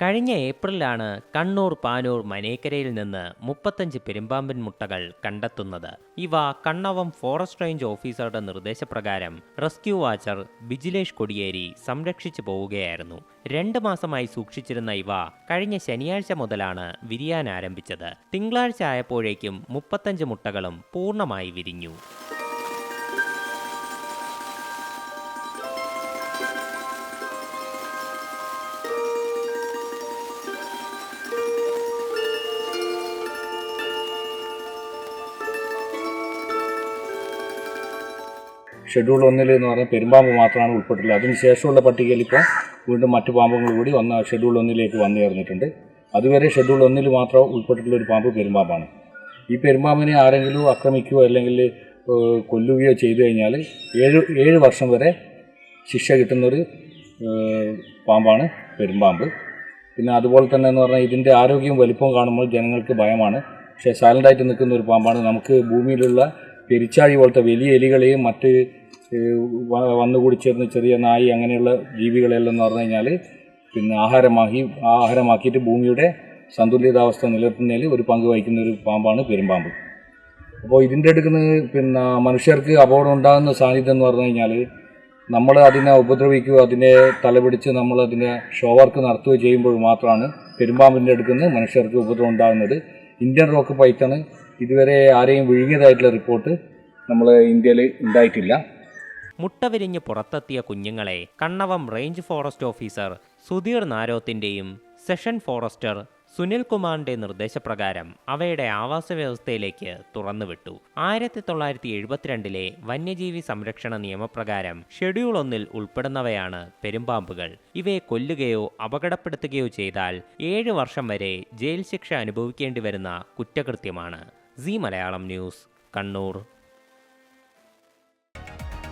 കഴിഞ്ഞ ഏപ്രിലാണ് കണ്ണൂർ പാനൂർ മനേക്കരയിൽ നിന്ന് മുപ്പത്തഞ്ച് പെരുമ്പാമ്പൻ മുട്ടകൾ കണ്ടെത്തുന്നത്. ഇവ കണ്ണവം ഫോറസ്റ്റ് റേഞ്ച് ഓഫീസറുടെ നിർദ്ദേശപ്രകാരം റെസ്ക്യൂ വാച്ചർ ബിജിലേഷ് കൊടിയേരി സംരക്ഷിച്ചു പോവുകയായിരുന്നു. രണ്ട് മാസമായി സൂക്ഷിച്ചിരുന്ന ഇവ കഴിഞ്ഞ ശനിയാഴ്ച മുതലാണ് വിരിയാൻ ആരംഭിച്ചത്. തിങ്കളാഴ്ച ആയപ്പോഴേക്കും മുപ്പത്തഞ്ച് മുട്ടകളും പൂർണമായി വിരിഞ്ഞു. ഷെഡ്യൂൾ ഒന്നിൽ എന്ന് പറഞ്ഞാൽ പെരുമ്പാമ്പ് മാത്രമാണ് ഉൾപ്പെട്ടിട്ടുള്ളത്. അതിനുശേഷമുള്ള പട്ടികയിൽ ഇപ്പോൾ വീണ്ടും മറ്റു പാമ്പുകൾ കൂടി വന്ന ഷെഡ്യൂൾ ഒന്നിലേക്ക് വന്നു ചേർന്നിട്ടുണ്ട്. അതുവരെ ഷെഡ്യൂൾ ഒന്നിൽ മാത്രം ഉൾപ്പെട്ടിട്ടുള്ള ഒരു പാമ്പ് പെരുമ്പാമ്പാണ്. ഈ പെരുമ്പാമ്പിനെ ആരെങ്കിലും ആക്രമിക്കുകയോ അല്ലെങ്കിൽ കൊല്ലുകയോ ചെയ്തു കഴിഞ്ഞാൽ ഏഴ് ഏഴ് വർഷം വരെ ശിക്ഷ കിട്ടുന്നൊരു പാമ്പാണ് പെരുമ്പാമ്പ്. പിന്നെ അതുപോലെ തന്നെ എന്ന് പറഞ്ഞാൽ ഇതിന്റെ ആരോഗ്യവും വലിപ്പവും കാണുമ്പോൾ ജനങ്ങൾക്ക് ഭയമാണ്. പക്ഷേ സൈലന്റായിട്ട് നിൽക്കുന്ന ഒരു പാമ്പാണ്. നമുക്ക് ഭൂമിയിലുള്ള പെരിച്ചാഴി പോലത്തെ വലിയ എലികളെയും മറ്റ് വന്നുകൂടി ചേർന്ന് ചെറിയ നായി അങ്ങനെയുള്ള ജീവികളെല്ലാം എന്ന് പറഞ്ഞു കഴിഞ്ഞാൽ പിന്നെ ആഹാരമാക്കി ആഹാരമാക്കിയിട്ട് ഭൂമിയുടെ സന്തുലിതാവസ്ഥ നിലനിർത്തുന്നതിൽ ഒരു പങ്ക് വഹിക്കുന്ന ഒരു പാമ്പാണ് പെരുമ്പാമ്പ്. അപ്പോൾ ഇതിന്റെ അടുക്കുന്ന പിന്നെ മനുഷ്യർക്ക് അപകടം ഉണ്ടാകുന്ന സാന്നിധ്യം എന്ന് പറഞ്ഞു കഴിഞ്ഞാൽ നമ്മൾ അതിനെ ഉപദ്രവിക്കുകയോ അതിനെ തലപിടിച്ച് നമ്മൾ അതിനെ ഷോവർക്ക് നടത്തുകയോ ചെയ്യുമ്പോൾ മാത്രമാണ് പെരുമ്പാമ്പിന്റെ അടുക്കുന്ന മനുഷ്യർക്ക് ഉപദ്രവം ഉണ്ടാകുന്നത്. ഇന്ത്യൻ റോക്ക് പൈത്തണ് ഇതുവരെ ആരെയും വിഴുങ്ങിയതായിട്ടുള്ള റിപ്പോർട്ട് നമ്മൾ ഇന്ത്യയിൽ ഉണ്ടായിട്ടില്ല. മുട്ട വിരിഞ്ഞ് പുറത്തെത്തിയ കുഞ്ഞുങ്ങളെ Kannavam range forest officer Sudheer നാരോത്തിന്റെയും section forester Sunil കുമാറിന്റെ നിർദ്ദേശപ്രകാരം അവയുടെ ആവാസ വ്യവസ്ഥയിലേക്ക് തുറന്നുവിട്ടു. ആയിരത്തി തൊള്ളായിരത്തി എഴുപത്തിരണ്ടിലെ വന്യജീവി സംരക്ഷണ നിയമപ്രകാരം ഷെഡ്യൂൾ ഒന്നിൽ ഉൾപ്പെടുന്നവയാണ് പെരുമ്പാമ്പുകൾ. ഇവയെ കൊല്ലുകയോ അപകടപ്പെടുത്തുകയോ ചെയ്താൽ ഏഴ് വർഷം വരെ ജയിൽ ശിക്ഷ അനുഭവിക്കേണ്ടി വരുന്ന കുറ്റകൃത്യമാണ്. C Malayalam news Kannur.